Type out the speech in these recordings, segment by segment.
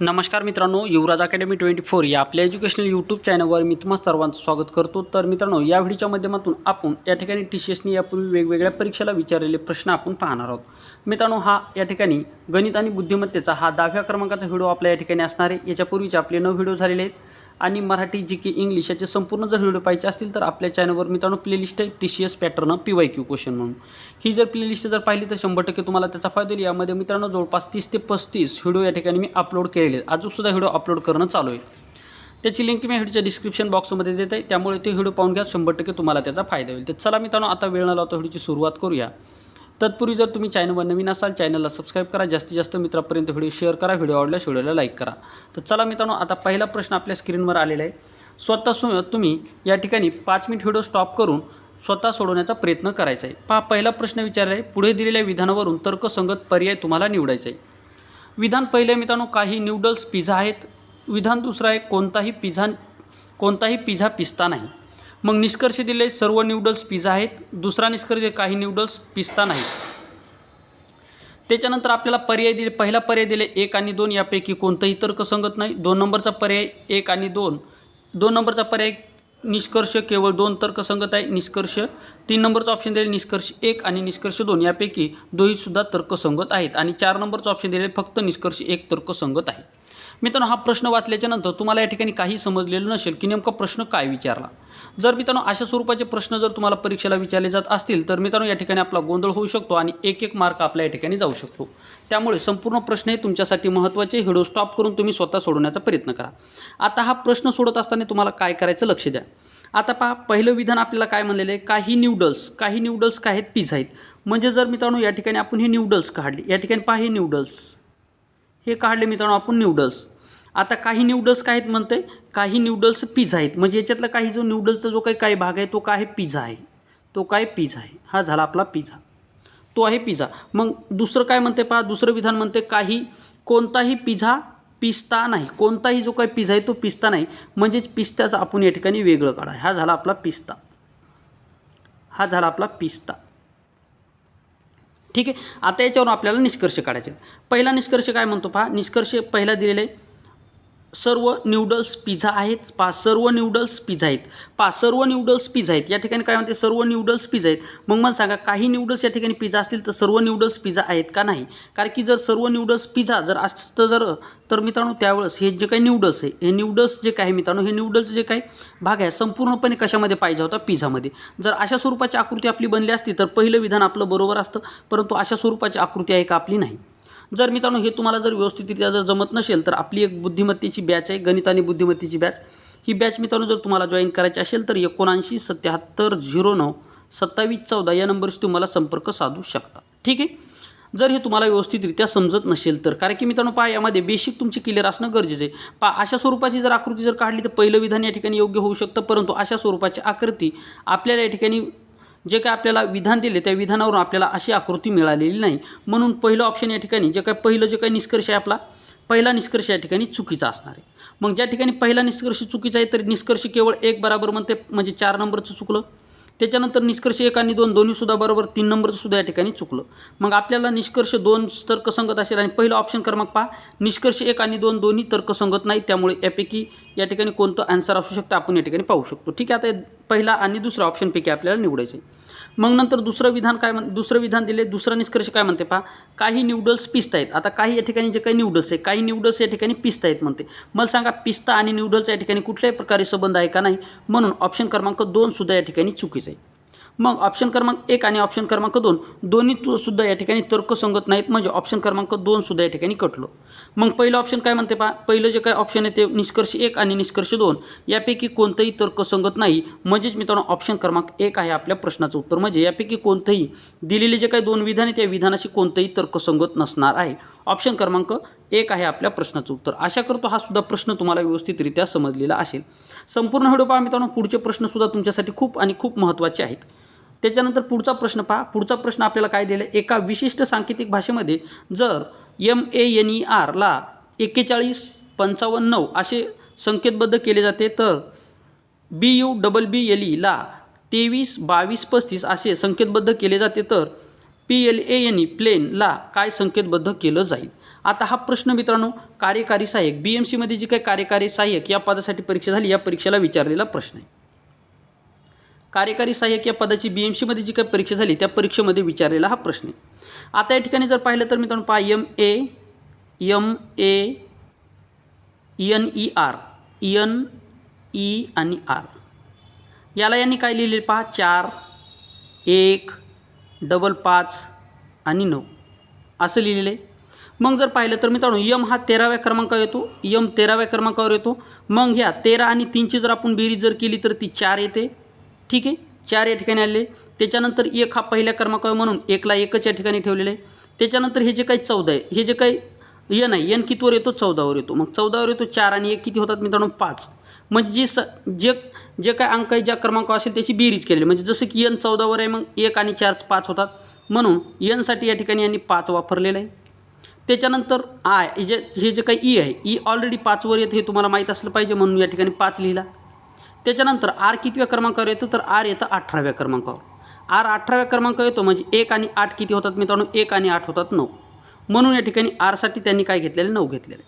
नमस्कार मित्रांनो युवराज academy twenty four या आपल्या एज्युकेशनल यूट्यूब चॅनलवर मी तुम्हा सर्वांचं स्वागत करतो. तर मित्रांनो या व्हिडिओच्या माध्यमातून आपण या ठिकाणी टी सी एसने यापूर्वी वेगवेगळ्या परीक्षेला विचारलेले प्रश्न आपण पाहणार आहोत. मित्रांनो हा या ठिकाणी गणित आणि बुद्धिमत्तेचा हा दहाव्या क्रमांकाचा व्हिडिओ आपल्या या ठिकाणी असणार आहे. याच्यापूर्वीचे आपले नऊ व्हिडिओ झालेले आहेत. आणि मराठी जी की इंग्लिश याचे संपूर्ण जर व्हिडिओ पाहिजे असतील तर आपल्या चॅनलवर मित्रांनो प्लेलिस्ट आहे T C S pattern P Y Q question म्हणून. ही जर प्लेलिस्ट जर पाहिली तर शंभर टक्के तुम्हाला त्याचा फायदा होईल. यामध्ये मित्रांनो जवळपास तीस ते पस्तीस व्हिडिओ या ठिकाणी मी अपलोड केलेले आहेत. अजूनसुद्धा व्हिडिओ अपलोड करणं चालू आहे. त्याची लिंक मी व्हिडिओच्या डिस्क्रिप्शन बॉक्समध्ये देत आहे. त्यामुळे ते व्हिडिओ पाहून घ्या. शंभर टक्के तुम्हाला त्याचा फायदा होईल. तर चला मित्रांनो आता वेळ न लावता व्हिडिओची सुरुवात करूया. तत्पूर्वी जर तुम्ही चॅनलवर नवीन असाल चॅनलला सबस्क्राईब करा. जास्तीत जास्त मित्रापर्यंत व्हिडिओ शेअर करा. व्हिडिओ आवडल्यास व्हिडिओला लाईक करा. तर चला मित्रांनो आता पहिला प्रश्न आपल्या स्क्रीनवर आलेला आहे. स्वतः सो तुम्ही या ठिकाणी पाच मिनिट व्हिडिओ स्टॉप करून स्वतः सोडवण्याचा प्रयत्न करायचा आहे. पहा पहिला प्रश्न विचारला आहे. पुढे दिलेल्या विधानावरून तर्कसंगत पर्याय तुम्हाला निवडायचा आहे. विधान पहिले मित्रांनो काही न्यूडल्स पिझ्झा आहेत. विधान दुसरं आहे कोणताही पिझ्झा कोणताही पिझ्झा पिस्ता नाही. मग निष्कर्ष दिले सर्व न्यूडल्स पिझ्झा आहेत. दुसरा निष्कर्ष काही न्यूडल्स पिस्ता नाही. त्याच्यानंतर आपल्याला पर्याय दिले पहिला पर्याय दिले एक आणि दोन यापैकी कोणतंही तर्कसंगत नाही. दोन नंबरचा पर्याय एक आणि दोन. दोन नंबरचा पर्याय निष्कर्ष केवळ दोन तर्कसंगत आहे निष्कर्ष. तीन नंबरचा ऑप्शन दिले निष्कर्ष एक आणि निष्कर्ष दोन यापैकी दोहीसुद्धा तर्कसंगत आहेत. आणि चार नंबरचं ऑप्शन दिले फक्त निष्कर्ष एक तर्कसंगत आहे. मित्रांनो हा प्रश्न वाचल्याच्यानंतर तुम्हाला या ठिकाणी काही समजलेलं नसेल की नेमका प्रश्न काय विचारला. जर मित्रांनो अशा स्वरूपाचे प्रश्न जर तुम्हाला परीक्षेला विचारले जात असतील तर मित्रांनो या ठिकाणी आपला गोंधळ होऊ शकतो आणि एक एक मार्क आपल्या या ठिकाणी जाऊ शकतो. त्यामुळे संपूर्ण प्रश्न हे तुमच्यासाठी महत्त्वाचे व्हिडिओ स्टॉप करून तुम्ही स्वतः सोडवण्याचा प्रयत्न करा. आता हा प्रश्न सोडत असताना तुम्हाला काय करायचं लक्ष द्या. आता पहा पहिलं विधान आपल्याला काय म्हणलेलं आहे? काही न्यूडल्स काही न्यूडल्स काय आहेत? पिझ्झा आहेत. म्हणजे जर मित्रांनो या ठिकाणी आपण हे न्यूडल्स काढले. या ठिकाणी पहा हे न्यूडल्स हे काढले मित्रांनो आपण न्यूडल्स आता काही न्यूडल्स काय आहेत म्हणते काही न्यूडल्स पिझ्झा आहेत. म्हणजे याच्यातला काही जो न्यूडल्सचा जो काही काही भाग आहे तो काय आहे? पिझ्झा आहे. तो काय पिझ्झा आहे. हा झाला आपला पिझ्झा तो आहे पिझ्झा मग दुसरं काय म्हणते पहा? दुसरं विधान म्हणते काही कोणताही पिझ्झा पिस्ता नाही. कोणताही जो काही पिझ्झा आहे तो पिस्ता नाही. म्हणजेच पिस्त्याचं आपण या ठिकाणी वेगळं काढा. हा झाला आपला पिस्ता हा झाला आपला पिस्ता ठीक आहे? आता याच्यावरून आपल्याला निष्कर्ष काढायचे पहिला निष्कर्ष काय म्हणतो पहा? निष्कर्ष पहिला दिलेला आहे. सर्व न्यूडल्स पिझ्झा आहेत पा सर्व न्यूडल्स पिझ्झा आहेत. पा सर्व न्यूडल्स पिझ्झा आहेत. या ठिकाणी काय म्हणते? सर्व न्यूडल्स पिझ्झा आहेत. मग मला सांगा काही न्यूडल्स या ठिकाणी पिझ्झा असतील तर सर्व न्यूडल्स पिझ्झा आहेत का नाही? कारण की जर सर्व न्यूडल्स पिझ्झा जर असतं जर तर मित्रांनो त्यावेळेस हे जे काही न्यूडल्स आहे हे न्यूडल्स जे काय मित्रांनो हे न्यूडल्स जे काही भाग आहे संपूर्णपणे कशामध्ये पाहिजे होता? पिझ्झामध्ये जर अशा स्वरूपाची आकृती आपली बनली असती तर पहिलं विधान आपलं बरोबर असतं परंतु अशा स्वरूपाची आकृती आहे का? आपली नाही. जर मित्रांनो हे तुम्हाला जर व्यवस्थितरित्या जर जमत नसेल तर आपली एक बुद्धिमत्तेची बॅच आहे गणित आणि बुद्धिमत्तेची बॅच ही बॅच मित्रांनो जर तुम्हाला जॉईन करायची असेल तर एकोणऐंशी सत्याहत्तर झिरो नऊ सत्तावीस चौदा या नंबरशी तुम्हाला संपर्क साधू शकता. ठीक आहे? जर हे तुम्हाला व्यवस्थितरित्या समजत नसेल तर कारण की मित्रांनो पहा यामध्ये बेसिक तुमची क्लिअर असणं गरजेचं आहे. पहा अशा स्वरूपाची जर आकृती जर काढली तर पहिलं विधान या ठिकाणी योग्य होऊ शकतं परंतु अशा स्वरूपाची आकृती आपल्याला या ठिकाणी जे काय आपल्याला विधान दिले त्या विधानावरून आपल्याला अशी आकृती मिळालेली नाही. म्हणून पहिलं ऑप्शन या ठिकाणी जे काय पहिलं जे काही निष्कर्ष आहे आपला पहिला निष्कर्ष या ठिकाणी चुकीचा असणार आहे. मग ज्या ठिकाणी पहिला निष्कर्ष चुकीचा आहे तर निष्कर्ष केवळ एक बराबर म्हणते म्हणजे चार नंबरचं चुकलं. त्याच्यानंतर निष्कर्ष एक आणि दोन दोन्हीसुद्धा बरोबर तीन नंबरचं सुद्धा या ठिकाणी चुकलं. मग आपल्याला निष्कर्ष दोन तर्कसंगत असेल आणि पहिलं ऑप्शन क्रमांक पहा. निष्कर्ष एक आणि दोन दोन्ही तर्कसंगत नाही त्यामुळे यापैकी या ठिकाणी कोणतं आन्सर असू शकतं आपण या ठिकाणी पाहू शकतो. ठीक आहे आता पहिला आणि दुसरा ऑप्शनपैकी आपल्याला निवडायचं आहे. मग नंतर दुसरं विधान काय म्हण दुसरं विधान दिले दुसरा निष्कर्ष काय म्हणते पहा? काही न्यूडल्स पिस्त आहेत आता काही या ठिकाणी जे काही न्यूडल्स आहे काही न्यूडल्स या ठिकाणी पिस्ता आहेत म्हणते. मला सांगा पिस्ता आणि न्यूडल्स या ठिकाणी कुठल्याही प्रकारे संबंध आहे का नाही? म्हणून ऑप्शन क्रमांक दोनसुद्धा या ठिकाणी चुकीचं आहे. मग ऑप्शन क्रमांक एक आणि ऑप्शन क्रमांक दोन दोन्ही सुद्धा या ठिकाणी तर्कसंगत नाहीत. म्हणजे ऑप्शन क्रमांक दोन सुद्धा या ठिकाणी कटलो. मग पहिलं ऑप्शन काय म्हणते पहा? पहिलं जे काय ऑप्शन आहे ते निष्कर्ष एक आणि निष्कर्ष दोन. यापैकी कोणतंही तर्कसंगत नाही. म्हणजेच मित्रांनो ऑप्शन क्रमांक एक आहे आपल्या प्रश्नाचं उत्तर. म्हणजे यापैकी कोणतंही दिलेले जे काही दोन विधान आहे त्या विधानाशी कोणतंही तर्कसंगत नसणार आहे. ऑप्शन क्रमांक एक आहे आपल्या प्रश्नाचं उत्तर. आशा करतो हा सुद्धा प्रश्न तुम्हाला व्यवस्थितरित्या समजलेला असेल. संपूर्ण व्हिडिओ पहा मित्रांनो पुढचे प्रश्नसुद्धा तुमच्यासाठी खूप आणि खूप महत्त्वाचे आहेत. त्याच्यानंतर पुढचा प्रश्न पहा. पुढचा प्रश्न आपल्याला काय दिला आहे? एका विशिष्ट सांकेतिक भाषेमध्ये जर एम ए एन ई आरला एक्केचाळीस पंचावन्न नऊ असे संकेतबद्ध केले जाते तर B U double B L ईला तेवीस बावीस पस्तीस असे संकेतबद्ध केले जाते तर P L A N E प्लेनला काय संकेतबद्ध केलं जाईल? आता हा प्रश्न मित्रांनो कार्यकारी सहाय्यक बी एम सीमध्ये जी काही कार्यकारी सहाय्यक या पदासाठी परीक्षा झाली या परीक्षेला विचारलेला प्रश्न आहे. कार्यकारी सहाय्यक या पदाची बी एम सीमध्ये जी काही परीक्षा झाली त्या परीक्षेमध्ये विचारलेला हा प्रश्न आहे. आता या ठिकाणी जर पाहिलं तर मित्रांनो पहा M A M A N E R N E आणि आर याला यांनी काय लिहिलेले पहा चार एक डबल पाच आणि नऊ. असं लिहिलेलं आहे. मग जर पाहिलं तर मित्रांनो यम हा तेराव्या क्रमांकावर येतो. यम तेराव्या क्रमांकावर येतो. मग ह्या तेरा आणि तीनची जर आपण बेरीज जर केली तर ती चार येते. ठीक आहे? चार या ठिकाणी आले त्याच्यानंतर एक हा पहिल्या क्रमांकावर म्हणून एकला एकच या ठिकाणी ठेवलेलं आहे. त्याच्यानंतर हे जे काही चौदा आहे हे जे काही यन आहे यन कितीवर येतो? चौदावर येतो. मग चौदावर येतो चार आणि एक किती होतात मित्रांनो? पाच. म्हणजे जी स जे जे काय अंक आहे ज्या क्रमांक असेल त्याची बेरीज केलेली. म्हणजे जसं की यन चौदावर आहे मग एक आणि चार पाच होतात. म्हणून यनसाठी या ठिकाणी यांनी पाच वापरलेलं आहे. त्याच्यानंतर आय जे हे जे काही ई आहे e ई ऑलरेडी पाचवर येतं हे तुम्हाला माहीत असलं पाहिजे म्हणून या ठिकाणी पाच लिहिला. त्याच्यानंतर आर कितव्या क्रमांकावर येतो? तर आर येतं अठराव्या क्रमांकावर. आर अठराव्या क्रमांकावर येतो म्हणजे एक आणि आठ किती होतात मित्रांनो? एक आणि आठ होतात नऊ. म्हणून या ठिकाणी आरसाठी त्यांनी काय घेतलेले? नऊ घेतलेले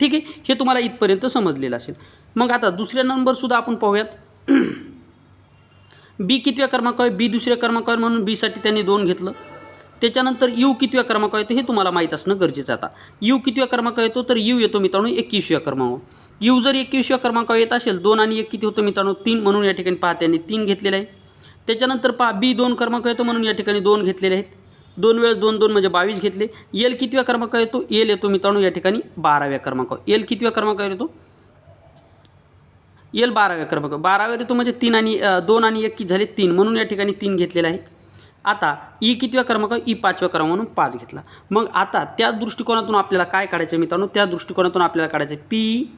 ठीक आहे? हे तुम्हाला इथपर्यंत समजलेलं असेल. मग आता दुसऱ्या नंबरसुद्धा आपण पाहूयात. बी कितव्या क्रमांकावर? बी दुसऱ्या क्रमांकावर म्हणून बीसाठी त्यांनी दोन घेतलं. त्याच्यानंतर यू कितव्या क्रमांकावर येतो हे तुम्हाला माहीत असणं गरजेचं आता. यू कितव्या क्रमांकावर येतो? तर यू येतो मित्रांनो एकवीसव्या क्रमांकावर. युजर जर एकवीसव्या क्रमांकावर येत असेल दोन आणि एक किती होतं मित्रांनो? तीन म्हणून या ठिकाणी पहा त्यांनी तीन घेतलेलं आहे. त्याच्यानंतर पहा बी दोन क्रमांक येतो म्हणून या ठिकाणी दोन घेतलेले आहेत. दोन वेळेस दोन दोन म्हणजे बावीस घेतले. एल कितव्या क्रमांक येतो? एल येतो मित्रांनो या ठिकाणी बाराव्या क्रमांकावर एल कितव्या क्रमांकावर येतो? एल बाराव्या क्रमांक. बाराव्या येतो म्हणजे तीन आणि दोन आणि एक की झाले? तीन. म्हणून या ठिकाणी तीन घेतलेलं आहे. आता ई कितव्या क्रमांक? ई पाचव्या क्रमांक म्हणून पाच घेतला. मग आता त्या दृष्टिकोनातून आपल्याला काय काढायचं आहे मित्रांनो? त्या दृष्टिकोनातून आपल्याला काढायचं आहे. पी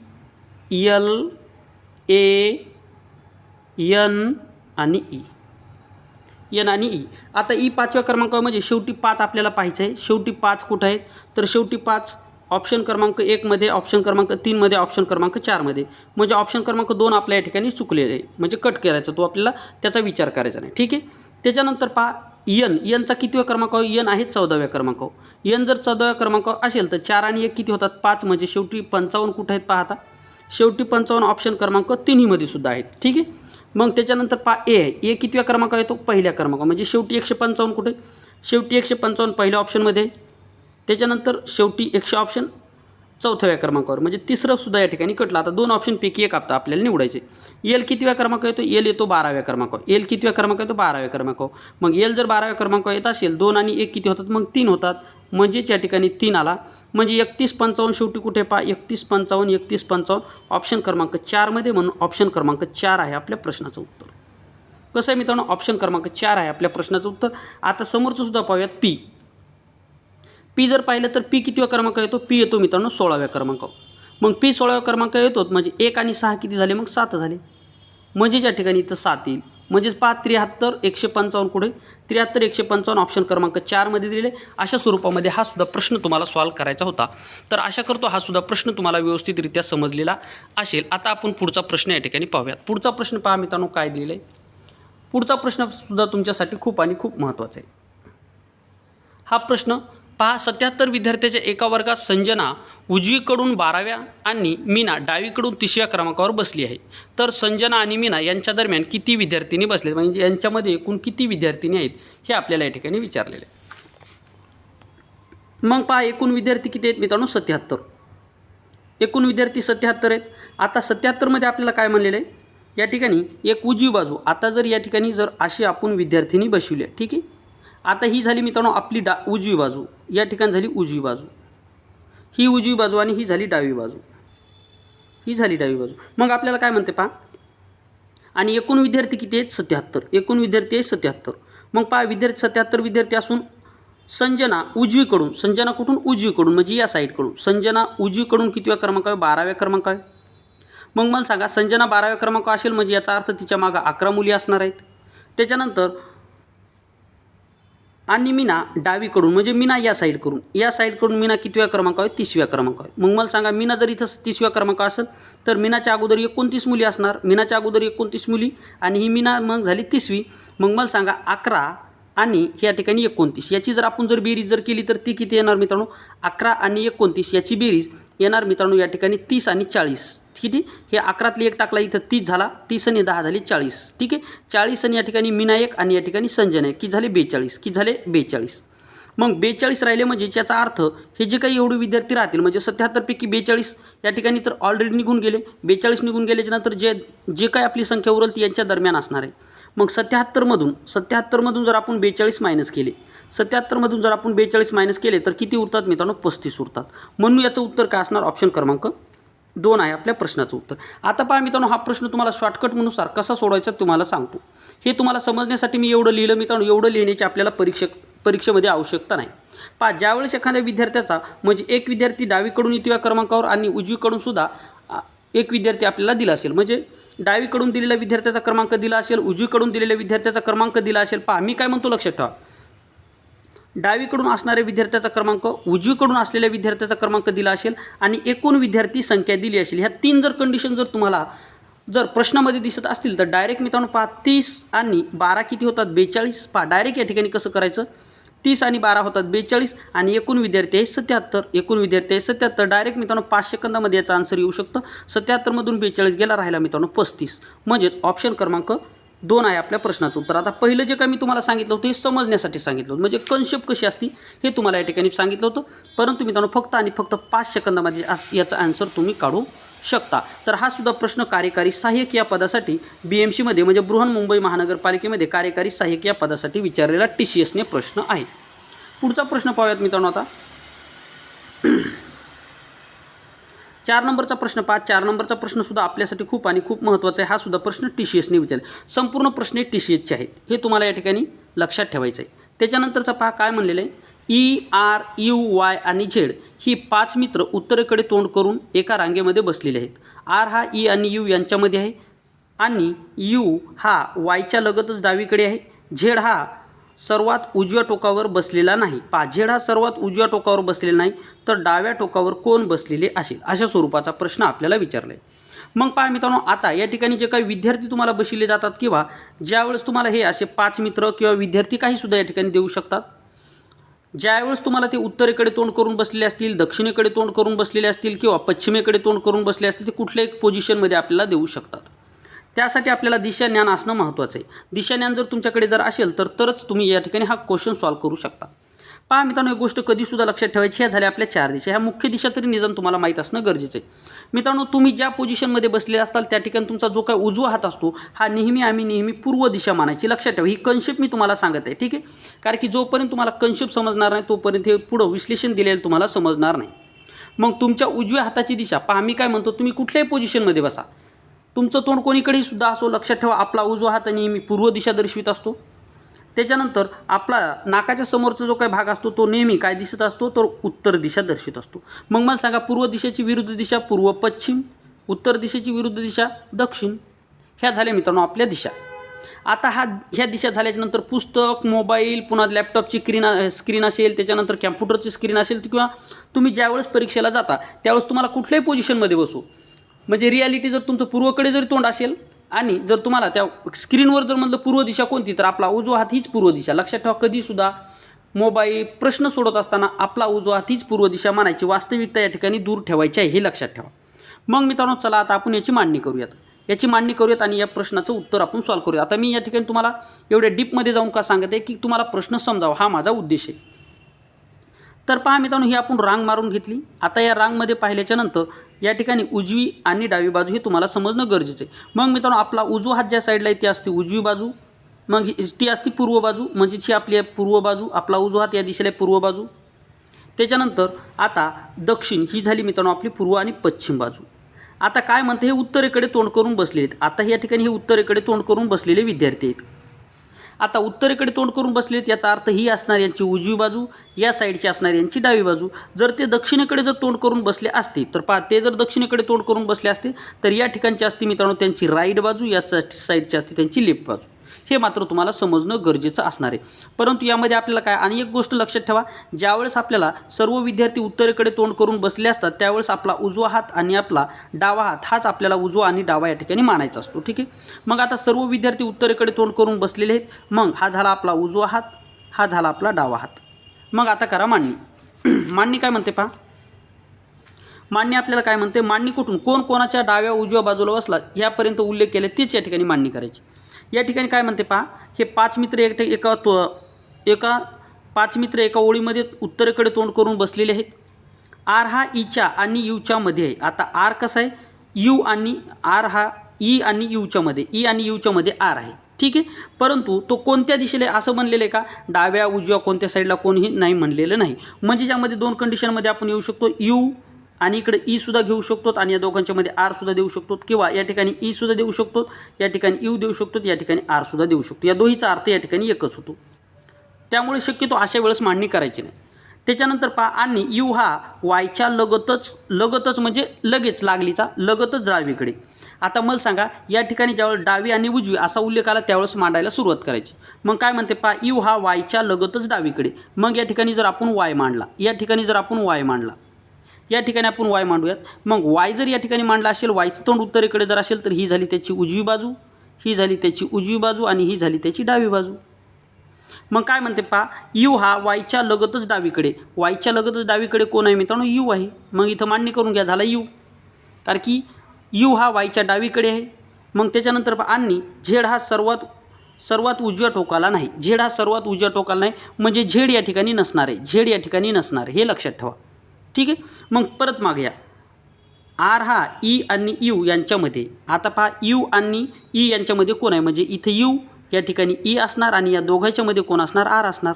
यल ए यन आणि ई. यन आणि ई. आता ई पाचव्या क्रमांकावर म्हणजे शेवटी पाच आपल्याला पाहायचं आहे. शेवटी पाच कुठं आहेत? तर शेवटी पाच ऑप्शन क्रमांक एकमध्ये ऑप्शन क्रमांक तीनमध्ये ऑप्शन क्रमांक चारमध्ये म्हणजे ऑप्शन क्रमांक दोन आपल्या या ठिकाणी चुकलेले आहे. म्हणजे कट करायचा तो आपल्याला त्याचा विचार करायचा नाही. ठीक आहे? त्याच्यानंतर पहा यन यनचा कितव्या क्रमांक यन आहे चौदाव्या क्रमांक. यन जर चौदाव्या क्रमांक असेल तर चार आणि एक किती होतात? पाच. म्हणजे शेवटी पंचावन्न कुठं आहेत पाहता शेवटी पंचावन्न ऑप्शन क्रमांक तिन्हीमध्ये सुद्धा आहेत. ठीक आहे? मग त्याच्यानंतर पा ए आहे. ए कितव्या क्रमांक येतो? पहिल्या क्रमांक. म्हणजे शेवटी एकशे पंचावन्न कुठे? शेवटी एकशे पंचावन्न पहिल्या ऑप्शनमध्ये त्याच्यानंतर शेवटी एकशे ऑप्शन चौथ्या क्रमांकावर. म्हणजे तिसरं सुद्धा या ठिकाणी कटलं. आता दोन ऑप्शनपैकी एक आता आपल्याला निवडायचे. एल कितव्या क्रमांक येतो? एल येतो बाराव्या क्रमांकावर एल कितव्या क्रमांक येतो? बाराव्या क्रमांकावर मग एल जर बाराव्या क्रमांकावर येत असेल दोन आणि एक किती होतात? मग तीन होतात. म्हणजेच या ठिकाणी तीन आला. म्हणजे एकतीस पंचावन्न शेवटी कुठे पहा? एकतीस पंचावन्न एकतीस पंचावन्न. ऑप्शन क्रमांक चारमध्ये म्हणून ऑप्शन क्रमांक चार आहे आपल्या प्रश्नाचं उत्तर. कसं आहे मित्रांनो? ऑप्शन क्रमांक चार आहे आपल्या प्रश्नाचं उत्तर. आता समोरचं सुद्धा पाहूयात पी पी जर पाहिलं तर पी कितव्या क्रमांक येतो? पी येतो मित्रांनो सोळाव्या क्रमांकावर. मग पी सोळाव्या क्रमांक येतो. म्हणजे एक आणि सहा किती झाले? मग सात झाले. म्हणजे ज्या ठिकाणी इथं सात येईल. म्हणजेच पहा त्र्याहत्तर एकशे पंचावन्न कुठे? त्र्याहत्तर एकशे पंचावन्न ऑप्शन क्रमांक चारमध्ये दिलेले अशा स्वरूपामध्ये हा सुद्धा प्रश्न तुम्हाला सॉल्व करायचा होता. तर आशा करतो हा सुद्धा प्रश्न तुम्हाला व्यवस्थितरित्या समजलेला असेल. आता आपण पुढचा प्रश्न या ठिकाणी पाहूयात. पुढचा प्रश्न पहा मित्रांनो काय दिलेला आहे? पुढचा प्रश्नसुद्धा तुमच्यासाठी खूप आणि खूप महत्त्वाचा आहे. हा प्रश्न पहा सत्याहत्तर विद्यार्थ्याच्या एका वर्गात संजना उजवीकडून बाराव्या आणि मीना डावीकडून तिसऱ्या क्रमांकावर बसली आहे. तर संजना आणि मीना यांच्या दरम्यान किती विद्यार्थिनी बसले म्हणजे यांच्यामध्ये एकूण किती विद्यार्थिनी आहेत? हे आपल्याला या ठिकाणी विचारलेले आहे. मग पहा एकूण विद्यार्थी किती आहेत मित्रांनो? सत्याहत्तर. एकूण विद्यार्थी सत्याहत्तर आहेत. आता सत्याहत्तरमध्ये आपल्याला काय म्हणलेलं आहे? या ठिकाणी एक उजवी बाजू. आता जर या ठिकाणी जर अशी आपण विद्यार्थिनी बसवली आहे ठीक आहे? आता ही झाली मित्रांनो आपली डा उजवी बाजू. या ठिकाणी झाली उजवी बाजू. ही उजवी बाजू आणि ही झाली डावी बाजू. ही झाली डावी बाजू. मग आपल्याला काय म्हणते पहा? आणि एकूण विद्यार्थी किती आहेत? सत्याहत्तर. एकूण विद्यार्थी आहेत सत्याहत्तर. मग पहा विद्यार्थी सत्याहत्तर विद्यार्थी असून संजना उजवीकडून संजना कुठून? उजवीकडून म्हणजे या साईडकडून. संजना उजवीकडून कितव्या आहे? बाराव्या क्रमांक आहे. मग मला सांगा संजना बाराव्या क्रमांक असेल म्हणजे याचा अर्थ तिच्या मागं अकरा मुली असणार आहेत. त्याच्यानंतर आणि मीना डावीकडून म्हणजे मीना या साईडकडून या साईडकडून मीना कितव्या क्रमांकावर आहे? तिसव्या क्रमांकावर आहे. मग मला सांगा मीना जर इथं तिसव्या क्रमांक असेल तर मीनाच्या अगोदर एकोणतीस मुली असणार मीनाच्या अगोदर एकोणतीस मुली आणि ही मीना मग झाली तिसवी मग मला सांगा अकरा आणि या ठिकाणी एकोणतीस. याची जर आपण जर बेरीज जर केली तर ती किती येणार मित्रांनो? अकरा आणि एकोणतीस. याची बेरीज येणार मित्रांनो या ठिकाणी तीस आणि चाळीस. ठीक आहे? हे अकरातली एक टाकला इथं तीस झाला. तीस आणि दहा झाली चाळीस. ठीक आहे? चाळीस आणि या ठिकाणी मीनायक आणि या ठिकाणी संजय नायक की झाले बेचाळीस? की झाले बेचाळीस? मग बेचाळीस राहिले म्हणजे याचा अर्थ हे जे काही एवढे विद्यार्थी राहतील म्हणजे सत्याहत्तरपैकी बेचाळीस या ठिकाणी तर ऑलरेडी निघून गेले. बेचाळीस निघून गेल्याच्यानंतर जे जे काही आपली संख्या उरल ती यांच्या दरम्यान असणार आहे. मग सत्याहत्तरमधून सत्याहत्तरमधून जर आपण बेचाळीस मायनस केले सत्याहत्तरमधून जर आपण बेचाळीस मायनस केले तर किती उरतात मित्रांनो? पस्तीस उरतात. म्हणून याचं उत्तर काय असणार? ऑप्शन क्रमांक दोन आहे आपल्या प्रश्नाचं उत्तर. आता पहा मित्रांनो हा प्रश्न तुम्हाला शॉर्टकटनुसार कसा सोडवायचा तुम्हाला सांगतो. हे तुम्हाला समजण्यासाठी मी एवढं लिहिलं मित्रांनो एवढं लिहिण्याची आपल्याला परीक्षक परीक्षेमध्ये आवश्यकता नाही. पहा ज्यावेळेस एखाद्या विद्यार्थ्याचा म्हणजे एक विद्यार्थी डावीकडून इतव्या क्रमांकावर आणि उजवीकडून सुद्धा एक विद्यार्थी आपल्याला दिला असेल. म्हणजे डावीकडून दिलेल्या विद्यार्थ्याचा क्रमांक दिला असेल उजवीकडून दिलेल्या विद्यार्थ्याचा क्रमांक दिला असेल. पहा मी काय म्हणतो लक्षात ठेवा. डावीकडून असणाऱ्या विद्यार्थ्याचा क्रमांक उजवीकडून असलेल्या विद्यार्थ्याचा क्रमांक दिला असेल आणि एकूण विद्यार्थी संख्या दिली असेल. ह्या तीन जर कंडिशन जर तुम्हाला जर प्रश्नामध्ये दिसत असतील तर डायरेक्ट मित्रांनो पहा तीस आणि बारा किती होतात? बेचाळीस. पहा डायरेक्ट या ठिकाणी कसं करायचं? तीस आणि बारा होतात बेचाळीस आणि एकूण विद्यार्थी आहे सत्याहत्तर. एकूण विद्यार्थी आहे सत्याहत्तर. डायरेक्ट मित्रांनो पाच सेकंदामध्ये याचा आन्सर येऊ शकतं. सत्याहत्तरमधून बेचाळीस गेला राहिला मित्रांनो पस्तीस. म्हणजेच ऑप्शन क्रमांक दोन आहे आपल्या प्रश्नाचं उत्तर. आता पहिलं जे काय मी तुम्हाला सांगितलं होतं हे समजण्यासाठी सांगितलं होतं. म्हणजे कन्सेप्ट कशी असती हे तुम्हाला या ठिकाणी सांगितलं होतं. परंतु मित्रांनो फक्त आणि फक्त पाच सेकंदामध्ये याचा आन्सर तुम्ही काढू शकता. तर हा सुद्धा प्रश्न कार्यकारी सहाय्यक या पदासाठी बी एम सीमध्ये म्हणजे बृहन्मुंबई महानगरपालिकेमध्ये कार्यकारी सहाय्यक या पदासाठी विचारलेला टी सी एसने प्रश्न आहे. पुढचा प्रश्न पाहूयात मित्रांनो आता. चार नंबरचा प्रश्न पहा. चार नंबरचा प्रश्नसुद्धा आपल्यासाठी खूप आणि खूप महत्त्वाचा आहे. हा सुद्धा प्रश्न टी सी एसने विचारले. संपूर्ण प्रश्न टी सी एसचे आहेत. हे तुम्हाला या ठिकाणी लक्षात ठेवायचं आहे त्याच्यानंतरचा पहा काय म्हणलेलं आहे? ई आर यू वाय आणि झेड ही पाच मित्र उत्तरेकडे तोंड करून एका रांगेमध्ये बसलेले आहेत. आर हा ई आणि यू यांच्यामध्ये आहे आणि यू हा वायच्या लगतच डावीकडे आहे. झेड हा सर्वात उजव्या टोकावर बसलेला नाही. पा झेड हा सर्वात उजव्या टोकावर बसलेला नाही तर डाव्या टोकावर कोण बसलेले असेल? अशा स्वरूपाचा प्रश्न आपल्याला विचारला आहे मग पहा मित्रांनो आता या ठिकाणी जे काही विद्यार्थी तुम्हाला बसले जातात किंवा ज्यावेळेस तुम्हाला हे असे पाच मित्र किंवा विद्यार्थी काही सुद्धा या ठिकाणी देऊ शकतात ज्यावेळेस तुम्हाला ते उत्तरेकडे तोंड करून बसलेले असतील दक्षिणेकडे तोंड करून बसलेले असतील किंवा पश्चिमेकडे तोंड करून बसले असतील ते कुठल्याही पोझिशनमध्ये आपल्याला देऊ शकतात. त्यासाठी आपल्याला दिशाज्ञान असणं महत्त्वाचं आहे. दिशाज्ञान जर तुमच्याकडे जर असेल तर तरच तुम्ही या ठिकाणी हा क्वेश्चन सॉल्व करू शकता. पहा मित्रांनो एक गोष्ट कधीसुद्धा लक्षात ठेवायची ह्या झाल्या आपल्या चार दिशा. ह्या मुख्य दिशा तरी निदान तुम्हाला माहीत असणं गरजेचं आहे. मित्रांनो तुम्ही ज्या पोझिशनमध्ये बसले असताल त्या ठिकाणी तुमचा जो काय उजवा हात असतो हा नेहमी आम्ही नेहमी पूर्व दिशा मानायची. लक्षात ठेवा ही कन्सेप्ट मी तुम्हाला सांगत आहे ठीक आहे? कारण की जोपर्यंत तुम्हाला कन्सेप्ट समजणार नाही तोपर्यंत हे पुढं विश्लेषण दिलेलं तुम्हाला समजणार नाही. मग तुमच्या उजव्या हाताची दिशा पहा मी काय म्हणतो तुम्ही कुठल्याही पोझिशनमध्ये बसा. तुमचं तोंड कोणीकडेही सुद्धा असो लक्षात ठेवा आपला उजवा हात नेहमी पूर्व दिशा दर्शवित असतो. त्याच्यानंतर आपला नाकाच्या समोरचा जो काही भाग असतो तो नेहमी काय दिसत असतो? तर उत्तर दिशा दर्शित असतो. मग मला सांगा पूर्व दिशेची विरुद्ध दिशा पूर्व पश्चिम उत्तर दिशेची विरुद्ध दिशा दक्षिण? ह्या झाल्या मित्रांनो आपल्या दिशा. आता हा ह्या दिशा झाल्याच्यानंतर पुस्तक मोबाईल पुन्हा लॅपटॉपची स्क्रीन स्क्रीन असेल त्याच्यानंतर कॅम्प्युटरची स्क्रीन असेल किंवा तुम्ही ज्यावेळेस परीक्षेला जाता त्यावेळेस तुम्हाला कुठल्याही पोझिशनमध्ये बसू. म्हणजे रियालिटी जर तुमचं पूर्वकडे जरी तोंड असेल आणि जर तुम्हाला त्या स्क्रीनवर जर म्हटलं पूर्व दिशा कोणती तर आपला उजवा हात हीच पूर्व दिशा. लक्षात ठेवा कधीसुद्धा मोबाईल प्रश्न सोडत असताना आपला उजवा हात हीच पूर्व दिशा मानायची वास्तविकता या ठिकाणी दूर ठेवायची आहे हे लक्षात ठेवा. मग मित्रांनो चला आता आपण याची मांडणी करूयात. याची मांडणी करूयात आणि या प्रश्नाचं उत्तर आपण सॉल्व्ह करूया आता मी या ठिकाणी तुम्हाला एवढ्या डीपमध्ये जाऊन का सांगत आहे की तुम्हाला प्रश्न समजावा हा माझा उद्देश आहे. तर पहा मित्रांनो ही आपण रांग मारून घेतली. आता या रांगमध्ये पाहिल्याच्या नंतर या ठिकाणी उजवी आणि डावी बाजू हे तुम्हाला समजणं गरजेचं आहे. मग मित्रांनो आपला उजवा हात ज्या साईडला आहे ती असते उजवी बाजू. मग ती असते पूर्व बाजू म्हणजे ही आपली आहे पूर्व बाजू. आपला उजवा हात या दिशेला आहे पूर्व बाजू. त्याच्यानंतर आता दक्षिण ही झाली मित्रांनो आपली पूर्व आणि पश्चिम बाजू. आता काय म्हणते हे उत्तरेकडे तोंड करून बसले आहेत. आता या ठिकाणी हे उत्तरेकडे तोंड करून बसलेले विद्यार्थी आहेत. आता उत्तरेकडे तोंड करून बसलेत याचा अर्थ ही असणार यांची उजवी बाजू या साईडची असणार यांची डावी बाजू. जर ते दक्षिणेकडे जर तोंड करून बसले असते तर पहा ते जर दक्षिणेकडे तोंड करून बसले असते तर या ठिकाणची असते मित्रांनो त्यांची राईट बाजू या सा- साईडची असते त्यांची लेफ्ट बाजू. हे मात्र तुम्हाला समजणं गरजेचं असणार आहे. परंतु यामध्ये आपल्याला काय? आणि एक गोष्ट लक्षात ठेवा ज्यावेळेस आपल्याला सर्व विद्यार्थी उत्तरेकडे तोंड करून बसले असतात त्यावेळेस आपला उजवा हात आणि आपला डावा हात हाच आपल्याला उजवा आणि डावा या ठिकाणी मानायचा असतो ठीक आहे? मग आता सर्व विद्यार्थी उत्तरेकडे तोंड करून बसलेले आहेत. मग हा झाला आपला उजवा हात हा झाला आपला डावा हात. मग आता करा मांडणी. मांडणी काय म्हणते पहा? मांडणी आपल्याला काय म्हणते? मांडणी कुठून? कोण कोणाच्या डाव्या उजव्या बाजूला बसला? यापर्यंत उल्लेख केले तीच या ठिकाणी मांडणी करायची. या ठिकाणी काय म्हणते पहा हे पाच मित्र एकटे एका तो एका पाच मित्र एका ओळीमध्ये उत्तरेकडे तोंड करून बसलेले आहेत. आर हा ईच्या आणि यूच्यामध्ये आहे. आता आर कसा आहे? यू आणि आर हा ई आणि यूच्यामध्ये ई आणि यूच्यामध्ये आर आहे. ठीक आहे? परंतु तो कोणत्या दिशेला आहे असं म्हणलेलं आहे का? डाव्या उजव्या कोणत्या साईडला कोणीही नाही म्हणलेलं नाही. म्हणजे ज्यामध्ये दोन कंडिशनमध्ये आपण येऊ शकतो यू आणि इकडे ई सुद्धा घेऊ शकतो आणि या दोघांच्या मध्ये आर सुद्धा देऊ शकतो किंवा या ठिकाणी ई सुद्धा देऊ शकतो या ठिकाणी यू देऊ शकतो या ठिकाणी आर सुद्धा देऊ शकतो. या दोहीचा अर्थ या ठिकाणी एकच होतो. त्यामुळे शक्यतो अशा वेळेस मांडणी करायची नाही. त्याच्यानंतर पहा आणि यू हा वायच्या लगतच लगतच म्हणजे लगेच लागलीचा लगतच डावीकडे. आता मला सांगा या ठिकाणी ज्यावेळेस डावी आणि उजवी असा उल्लेख आला त्यावेळेस मांडायला सुरुवात करायची. मग काय म्हणते पहा यू हा वायच्या लगतच डावीकडे. मग या ठिकाणी जर आपण वाय मांडला या ठिकाणी जर आपण वाय मांडला या ठिकाणी आपण वाय मांडूयात. मग वाय जर या ठिकाणी मांडला असेल वायचं तोंड उत्तरेकडे जर असेल तर ही झाली त्याची उजवी बाजू ही झाली त्याची उजवी बाजू आणि ही झाली त्याची डावी बाजू. मग काय म्हणते पहा यू हा वायच्या लगतच डावीकडे. वायच्या लगतच डावीकडे कोण आहे मित्रांनो? यू आहे. मग इथं मांडणी करून घ्या झाला यू. कारण की यू हा वायच्या डावीकडे आहे. मग त्याच्यानंतर पहा आणि झेड हा सर्वात सर्वात उजव्या टोकाला नाही. झेड हा सर्वात उजव्या टोकाला नाही. म्हणजे झेड या ठिकाणी नसणार आहे. झेड या ठिकाणी नसणार आहे. हे लक्षात ठेवा. ठीक आहे? मग परत माग या. आर हा ई आणि यू यांच्यामध्ये. आता पहा यू आणि ई यांच्यामध्ये कोण आहे? म्हणजे इथं यू या ठिकाणी ई असणार आणि या दोघांच्यामध्ये कोण असणार? आर असणार.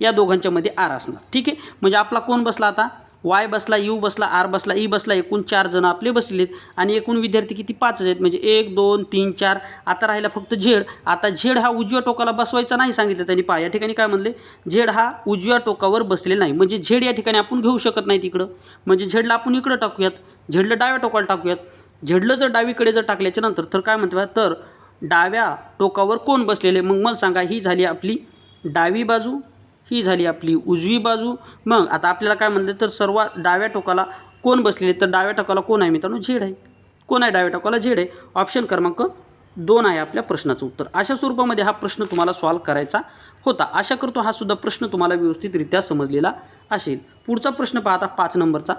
या दोघांच्यामध्ये आर असणार. ठीक आहे? म्हणजे आपला कोण बसला आता? वाय बसला यू बसला आर बसला ई बसला एकूण चार जण आपले बसलेत आणि एकूण विद्यार्थी किती? पाच आहेत. म्हणजे एक दोन तीन चार. आता राहिला फक्त झेड. आता झेड हा उजव्या टोकाला बसवायचा नाही सांगितलं त्यांनी पहा या ठिकाणी काय म्हणले? झेड हा उजव्या टोकावर बसलेला नाही. म्हणजे झेड या ठिकाणी आपण घेऊ शकत नाही तिकडं. म्हणजे झेडला आपण इकडं टाकूयात. झेडला डाव्या टोकाला टाकूयात. झेडलं जर डावीकडे जर टाकल्याच्या नंतर तर काय म्हणतो तर डाव्या टोकावर कोण बसलेले? मग मला सांगा ही झाली आपली डावी बाजू ही झाली आपली उजवी बाजू. मग आता आपल्याला काय म्हणलं तर सर्वात डाव्या टोकाला कोण बसलेले? तर डाव्या टोकाला कोण आहे मित्रांनो? झेड आहे. कोण आहे डाव्या टोकाला? झेड आहे. ऑप्शन क्रमांक दोन आहे आपल्या प्रश्नाचं उत्तर. अशा स्वरूपामध्ये हा प्रश्न तुम्हाला सॉल्व करायचा होता. आशा करतो हा सुद्धा प्रश्न तुम्हाला व्यवस्थितरित्या समजलेला असेल. पुढचा प्रश्न पाहता पाच नंबरचा.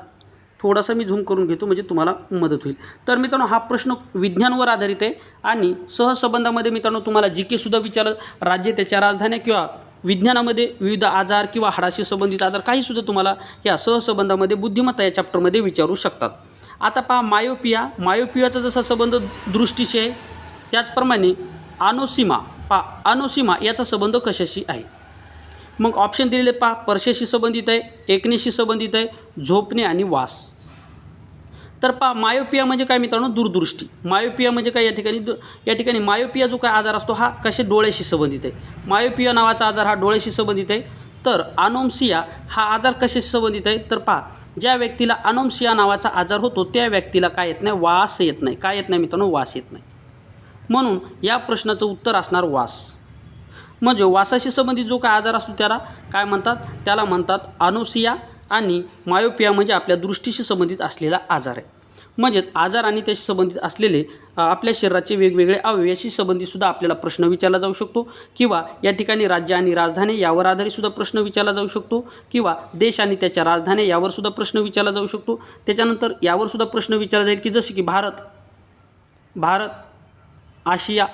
थोडासा मी झूम करून घेतो म्हणजे तुम्हाला मदत होईल. तर मित्रांनो हा प्रश्न विज्ञानवर आधारित आहे आणि सहसंबंधामध्ये मित्रांनो तुम्हाला जी के सुद्धा विचारलं. राज्य त्याच्या राजधान्या किंवा विज्ञानामध्ये विविध आजार किंवा हाडाशी संबंधित आजार काहीसुद्धा तुम्हाला या सहसंबंधामध्ये बुद्धिमत्ता या चॅप्टरमध्ये विचारू शकतात. आता पहा मायोपिया मायोपियाचा जसा संबंध दृष्टीशी आहे त्याचप्रमाणे आनोसीमा पा आनोसिमा याचा संबंध कशाशी आहे? मग ऑप्शन दिलेले पहा परशेशी संबंधित आहे एकनेशी संबंधित आहे झोपणे आणि वास. तर पा मायोपिया म्हणजे काय मित्रांनो? दूरदृष्टी. मायोपिया म्हणजे काय या ठिकाणी? या ठिकाणी मायोपिया जो काय आजार असतो हा कसे डोळ्याशी संबंधित आहे. मायोपिया नावाचा आजार हा डोळ्याशी संबंधित आहे. तर आनोमसिया हा आजार कशाशी संबंधित आहे? तर पहा ज्या व्यक्तीला अनोमसिया नावाचा आजार होतो त्या व्यक्तीला काय येत नाही? वास येत नाही. काय येत नाही मित्रांनो? वास येत नाही. म्हणून या प्रश्नाचं उत्तर असणार वास. म्हणजे वासाशी संबंधित जो काय आजार असतो त्याला काय म्हणतात? त्याला म्हणतात अनोसिया. आणि मायोपिया म्हणजे आपल्या दृष्टीशी संबंधित असलेला आजार आहे. म्हणजेच आजार आणि त्याशी संबंधित असलेले आपल्या शरीराचे वेगवेगळे अवयव याशी आपल्याला प्रश्न विचारला जाऊ शकतो किंवा या ठिकाणी राज्य आणि राजधानी यावर आधारितसुद्धा प्रश्न विचारला जाऊ शकतो किंवा देश आणि त्याच्या राजधानी यावरसुद्धा प्रश्न विचारला जाऊ शकतो. त्याच्यानंतर यावरसुद्धा प्रश्न विचारला जाईल की जसे की भारत भारत आशिया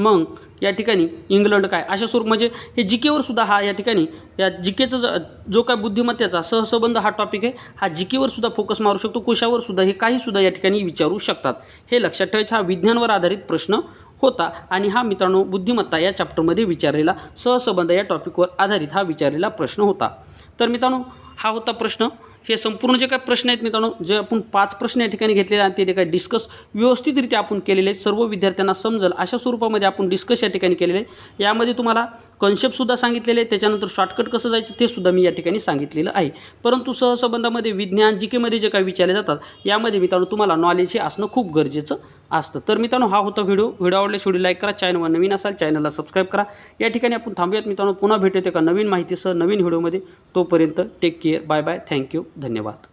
मग या ठिकाणी इंग्लंड काय? अशा स्वरूप म्हणजे हे जिकेवर सुद्धा हा या ठिकाणी या जिकेचा जो जो काय बुद्धिमत्तेचा सहसंबंध हा टॉपिक आहे हा जिकेवर सुद्धा फोकस मारू शकतो कोशावर सुद्धा हे काही सुद्धा या ठिकाणी विचारू शकतात. हे लक्षात ठेवायचं हा विज्ञानवर आधारित प्रश्न होता आणि हा मित्रांनो बुद्धिमत्ता या चॅप्टरमध्ये विचारलेला सहसंबंध या टॉपिकवर आधारित हा विचारलेला प्रश्न होता. तर मित्रांनो हा होता प्रश्न. हे संपूर्ण जे काही प्रश्न आहेत मित्रांनो जे आपण पाच प्रश्न या ठिकाणी घेतलेले आहेत ते काय डिस्कस व्यवस्थितरित्या आपण केलेले आहेत. सर्व विद्यार्थ्यांना समजल अशा स्वरूपामध्ये आपण डिस्कस या ठिकाणी केलेले आहे यामध्ये तुम्हाला कन्सेप्टसुद्धा सांगितलेले आहे त्याच्यानंतर शॉर्टकट कसं जायचं ते सुद्धा मी या ठिकाणी सांगितलेलं आहे. परंतु सहसंबंधामध्ये विज्ञान जी केमध्ये जे काही विचारले जातात यामध्ये मित्रांनो तुम्हाला नॉलेज हे असणं खूप गरजेचं असतं. तर मित्रांनो हा होता व्हिडिओ. व्हिडिओ आवडल्यास व्हिडिओ लाईक करा. चॅनलवर नवीन असाल चॅनलला सबस्क्राईब करा. या ठिकाणी आपण थांबूयात. मित्रांनो पुन्हा भेटूयात एका नवीन माहितीसह नवीन व्हिडिओमध्ये. तोपर्यंत take care bye bye thank you धन्यवाद.